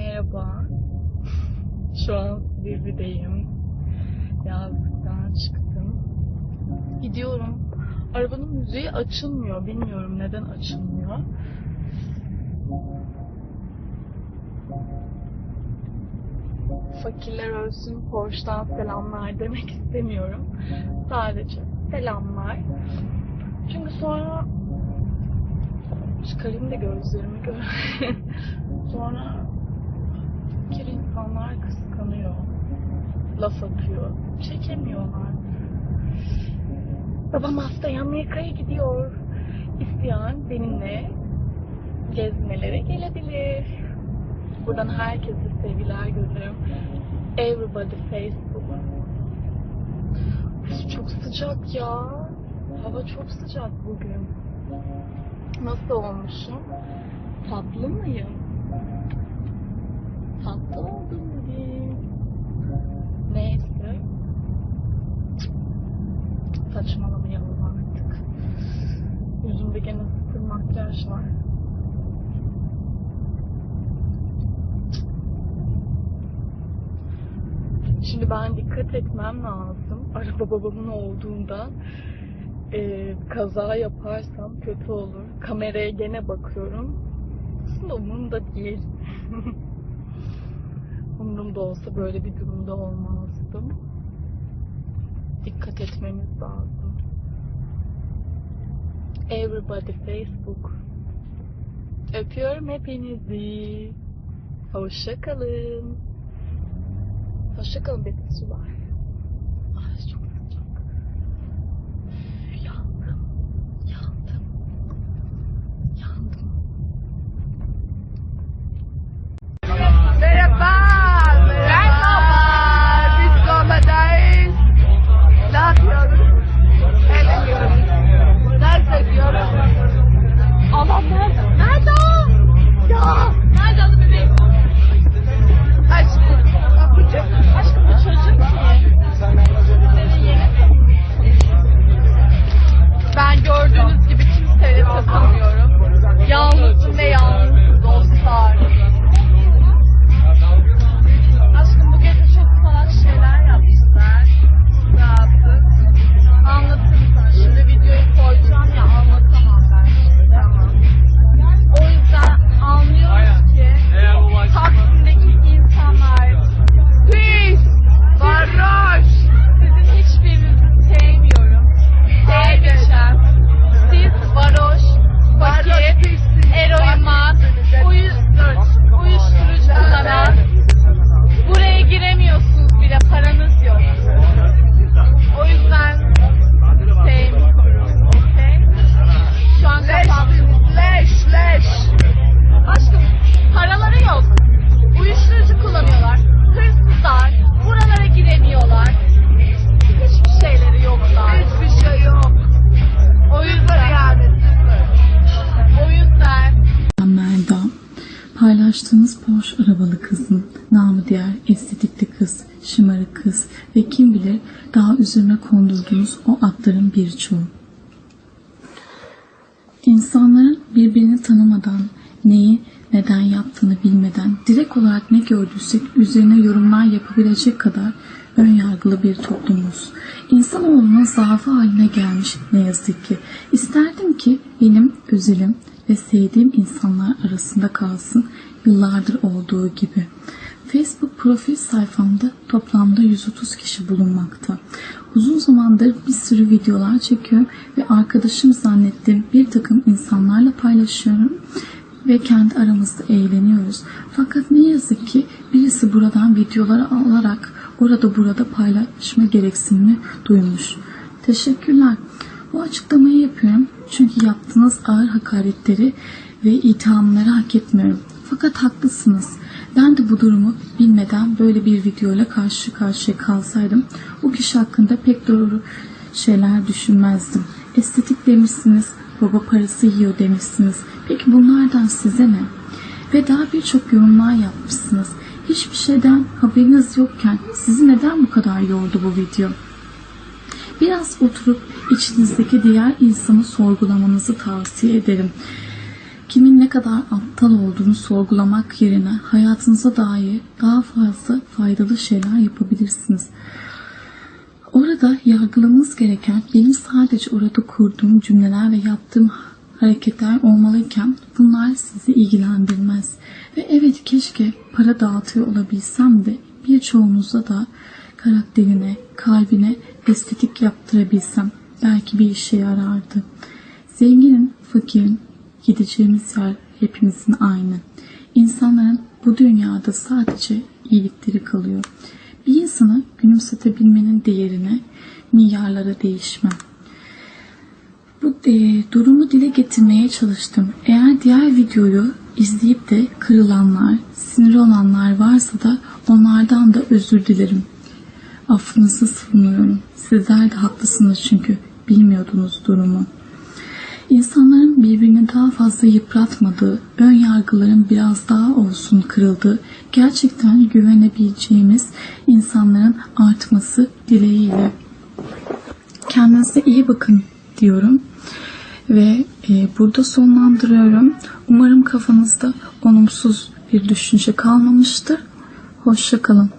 Merhaba. Şu an Silivri'deyim. Yazlıktan çıktım. Gidiyorum. Arabanın müziği açılmıyor. Bilmiyorum neden açılmıyor. Fakirler ölsün Porsche'dan selamlar demek istemiyorum. Sadece selamlar. Çünkü sonra çıkarayım da gözlerimi gör. sonra fakir insanlar kıskanıyor. Laf atıyor. Çekemiyorlar. Babam hastaya Amerika'ya gidiyor. İsteyen benimle gezmelere gelebilir. Buradan herkese sevgiler gönderiyorum. Everybody Facebook. Çok sıcak ya. Hava çok sıcak bugün. Nasıl olmuşum? Tatlı mıyım? Tatlı oldum bugün. Neyse. Saçmalamayalım artık. Yüzümde gene sıfır makyaj var. Şimdi ben dikkat etmem lazım. Araba babamın olduğundan e, kaza yaparsam kötü olur. Kameraya gene bakıyorum. Aslında umurumda değil. umurumda olsa böyle bir durumda olmazdım. Dikkat etmemiz lazım. Everybody Facebook. Öpüyorum hepinizi. Hoşça kalın. Hoşça kalın bekçiler. Paylaştığınız Porsche arabalı kızın, namı diğer estetikli kız, şımarık kız ve kim bilir daha üzerine kondurduğunuz o adların birçoğu. İnsanların birbirini tanımadan, neyi neden yaptığını bilmeden direkt olarak ne gördüysek üzerine yorumlar yapabilecek kadar ön yargılı bir toplumuz. İnsanoğlunun zaafı haline gelmiş ne yazık ki. İsterdim ki benim özelim ve sevdiğim insanlar arasında kalsın yıllardır olduğu gibi. Facebook profil sayfamda toplamda 130 kişi bulunmakta. Uzun zamandır bir sürü videolar çekiyorum ve arkadaşım zannettiğim bir takım insanlarla paylaşıyorum ve kendi aramızda eğleniyoruz. Fakat ne yazık ki birisi buradan videoları alarak orada burada paylaşma gereksinimi duymuş. Teşekkürler. Bu açıklamayı yapıyorum çünkü yaptığınız ağır hakaretleri ve ithamları hak etmiyorum. Fakat haklısınız. Ben de bu durumu bilmeden böyle bir videoyla karşı karşıya kalsaydım o kişi hakkında pek doğru şeyler düşünmezdim. Estetik demişsiniz, baba parası yiyor demişsiniz. Peki bunlardan size ne? Ve daha birçok yorumlar yapmışsınız. Hiçbir şeyden haberiniz yokken sizi neden bu kadar yordu bu video? Biraz oturup içinizdeki diğer insanı sorgulamanızı tavsiye ederim. kimin ne kadar aptal olduğunu sorgulamak yerine hayatınıza dair daha fazla faydalı şeyler yapabilirsiniz. Orada yargılamanız gereken benim sadece orada kurduğum cümleler ve yaptığım hareketler olmalıyken bunlar sizi ilgilendirmez. Ve evet keşke para dağıtıyor olabilsem de birçoğunuza da karakterine, kalbine estetik yaptırabilsem belki bir işe yarardı. Zenginin, fakirin gideceğimiz yer hepimizin aynı. İnsanların bu dünyada sadece iyilikleri kalıyor. Bir insanı gülümsetebilmenin değerine milyarlara değişmem. Bu e, durumu dile getirmeye çalıştım. Eğer diğer videoyu izleyip de kırılanlar, sinir olanlar varsa da onlardan da özür dilerim. Affınızı sığınıyorum. Sizler de haklısınız çünkü bilmiyordunuz durumu. İnsanların birbirini daha fazla yıpratmadığı, ön yargıların biraz daha olsun kırıldığı, gerçekten güvenebileceğimiz insanların artması dileğiyle. Kendinize iyi bakın diyorum ve e, burada sonlandırıyorum. Umarım kafanızda olumsuz bir düşünce kalmamıştır. Hoşçakalın.